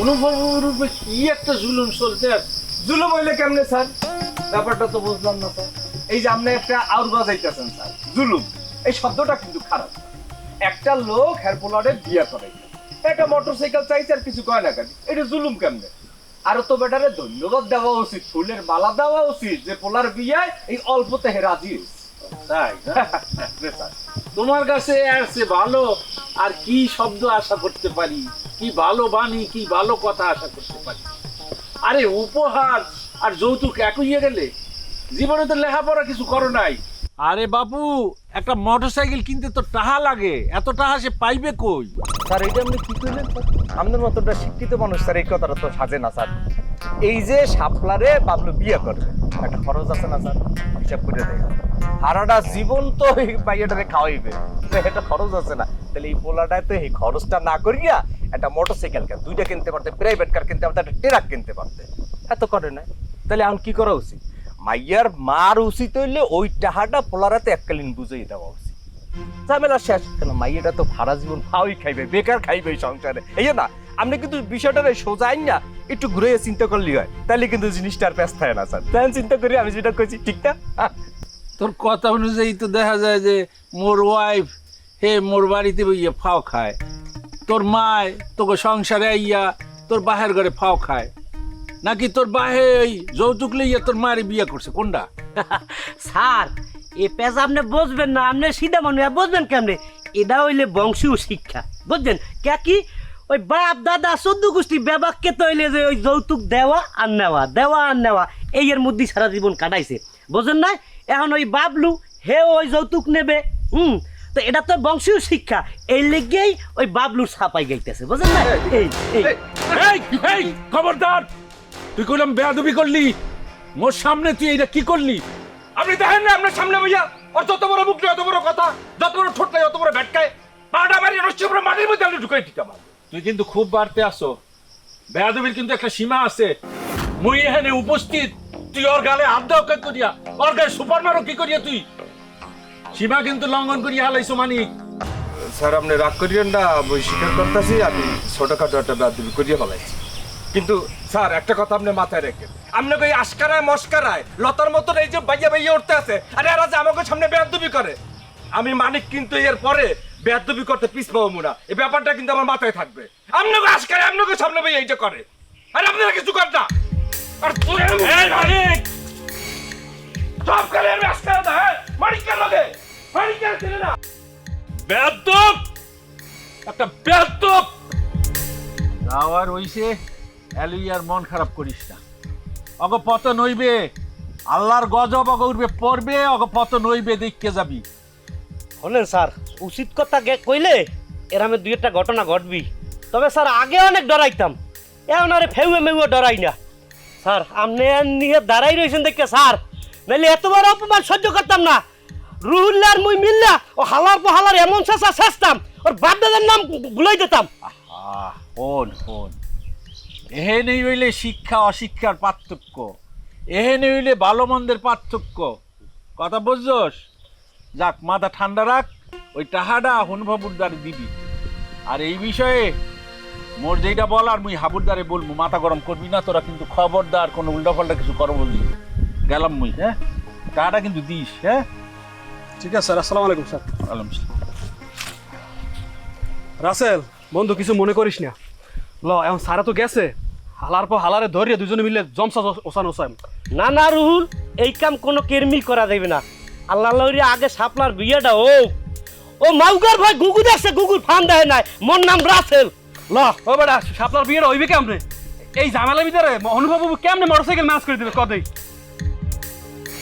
অনুভবের উপরে কি একটা জুলুম চলছে? জুলুম হইলে কেমনে স্যার? ব্যাপারটা তো বুঝলাম না স্যার এই যে আপনি একটা বাজাইতেছেন স্যার জুলুম। এই শব্দটা কিন্তু খারাপ। একটা লোক বিয়ে করে একটা মোটরসাইকেল চাইছে আর কিছু কয় না কেন? এটা জুলুম কেমনে? আরও তো বেটারে ধন্যবাদ দেওয়া উচিত ফুলের মালা দেওয়া উচিত যে পোলার বিয়ায় এই অল্পতে হে রাজি তাই তোমার কাছে আছে ভালো আর কি শব্দ আশা করতে পারি? কি ভালো বাণী কি ভালো কথা আশা করতে পারি। আরে উপহার আর যৌতুক একই গেলে? জীবনে তো লেখাপড়া কিছু করো নাই। আরে বাপু একটা মোটরসাইকেল কিনতে তো টাহা লাগে। এত টাহা সে পাইবে কই? স্যার এটা আপনি কি কইলেন? আপনার মতোটা শিক্ষিত মানুষ স্যার এই কথাটা তো সাজে না স্যার। এই যে সাপলারে বাবলু বিয়ে করবে একটা খরচ আছে না স্যার? হিসাব করে দেয় সারাটা জীবন তো এই বাইয়াটারে খাওয়াইবে। তো এটা খরচ আছে না। তাহলে এই পোলাটায় তো এই খরচটা না করিয়া একটা মোটরসাইকেল কেন দুইটা কিনতে পারতে প্রাইভেট কার কিনতে পারতে, একটা ট্রাক কিনতে পারতে। এত করে না। তাহলে এখন কি করা উচিত? মাইয়ার মার উচিত হইলে ওই টাহাটা পোলারাতে এককালীন বুঝিয়ে দেওয়া উচিত। ঝামেলা শেষ। কেন মাইয়াটা তো ভাড়া জীবন খাওয়াই খাইবে, বেকার খাইবে সংসারে। এই না, আপনি কিন্তু বিষয়টা সোজা আইন না একটু ঘুরে চিন্তা করলে হয়। তাহলে কিন্তু জিনিসটা আর ব্যস্ত হয় না, স্যার। তাই চিন্তা করি, আমি যেটা করছি ঠিক না। তোর কথা অনুযায়ী তো দেখা যায় যে, মোর ওয়াইফ হে, মোর বাড়িতে বইয়া ফাও খায়। তোর মায় তোকে সংসারে আইয়া তোর বাহের ঘরে ফাও খায়। নাকি তোর বাহে ওই যৌতুক লইয়া তোর মায়ের বিয়ে করছে? কোনটা স্যার, এ পেজ আপনি বুঝবেন না, আপনি সিধা মানুষ বুঝবেন কেমনে? এটা হইলে বংশীয় শিক্ষা, বুঝছেন? কে কি? ওই বাপ, দাদা, চোদ্দ গোষ্ঠী ব্যবাককে তো হইলে যে ওই যৌতুক দেওয়া আর নেওয়া, দেওয়া আর নেওয়া, এই এর মধ্যেই সারা জীবন কাটাইছে। বুঝেন না এখন ওই বাবলু হে ওই যৌতুক নেবে, হুম? তো এটা তো বংশীয় শিক্ষা। এই লেগেই ওই বাবলুর ছাপাই গাইতেছে বুঝেন না? এই এই এই। এই খবরদার তুই কইলাম বেয়াদবি করলি? মোর সামনে তুই এইটা কি করলি? আপনি দেখেন না আপনার সামনে ভাইয়া ওর যত বড় মুখ অত বড় কথা যত বড় ঠোঁট অত বড় ভেটকায় পাটা মারি রশ্মি পুরো মাটির মধ্যে আপনি ঢুকাই দিতে দিতাম তুই কিন্তু খুব বাড়তে আসো। বেয়াদবির কিন্তু একটা সীমা আছে। মুই এখানে উপস্থিত তুই ওর গালে কে করিয়া? ওর গায়ে সুপার মারো কি করিয়া তুই? সীমা কিন্তু লঙ্ঘন করিয়া হালাইছো মানিক। স্যার আপনি রাগ করিয়েন না বই স্বীকার করতেছি আমি ছোটখাটো একটা বাদবি করিয়ে ফেলাইছি। কিন্তু স্যার একটা কথা আপনি মাথায় রেখেন। আপনাকে এই আশকারায় মস্কারায় লতার মতন এই যে বাইয়া বাইয়া উঠতে আছে আরে এরা যে আমাকে সামনে বেয়াদবি করে। আমি মানিক কিন্তু এর পরে বেয়াদবি করতে পিস পাবো না এই ব্যাপারটা কিন্তু আমার মাথায় থাকবে। আপনাকে আশকারায় আপনাকে সামনে বাইয়া এইটা করে? আরে আপনারা কিছু করেন না। আর তুই এই মানিক! সব করে আমি আশকারা না। একটা মন খারাপ করিস না। অগ পতন হইবে আল্লাহর গজব অগ উঠবে পড়বে অগ পতন হইবে দেখকে যাবি। শোনেন স্যার উচিত কথা কইলে এরামে দুই একটা ঘটনা ঘটবি। তবে স্যার আগে অনেক ডরাইতাম। এখন আরে ফেউয়ে মেউয়ে ডরাই না। স্যার আপনি নিয়ে দাঁড়াই রয়েছেন দেখে স্যার। নাহলে এতবার অপমান সহ্য করতাম না। রুহুল্লার মুই মিল্লা, ও হালার পর হালার এমন শেষা শেষতাম ওর বাপ দাদার নাম গুলাই দিতাম। আহ ফোন ফোন এহেনে হইলে শিক্ষা, অশিক্ষার পার্থক্য। এহেনে হইলে ভালো মন্দের পার্থক্য। কথা বুঝছস? যাক, মাথা ঠান্ডা রাখ, ওই টাহাডা হনুভাবুরদারে দিবি। আর এই বিষয়ে মোর যেটা বল আর মুই হাবুরদারে বলব, মাথা গরম করবি না, তোরা কিন্তু খবরদার, কোনো উল্টাপাল্টা কিছু করো বলবি গেলাম মুই হ্যাঁ? টাহাটা কিন্তু দিস হ্যাঁ? ঠিক আছে স্যার আসসালামু আলাইকুম স্যার। আলহামদুলিল্লাহ রাসেল বন্ধু কিছু মনে করিস না। ল এখন সারা তো গেছে। হালার পর হালারে ধরিয়ে দুজনে মিলে জমসা ওসান ওসান না না রুহুল এই কাম কোনো কেরমিল করা যাবে না। আল্লাহ লহরি আগে সাপলার বিয়েটা ও। ও মাউগার ভাই গুগু দেখছে গুগুর ফান দেয় নাই। মোর নাম রাসেল। ল ও বেটা সাপলার বিয়ের হইবে কেমনে? এই ঝামেলার ভিতরে অনুভব কেমনে মোটরসাইকেল ম্যানেজ করে দিবে কদেই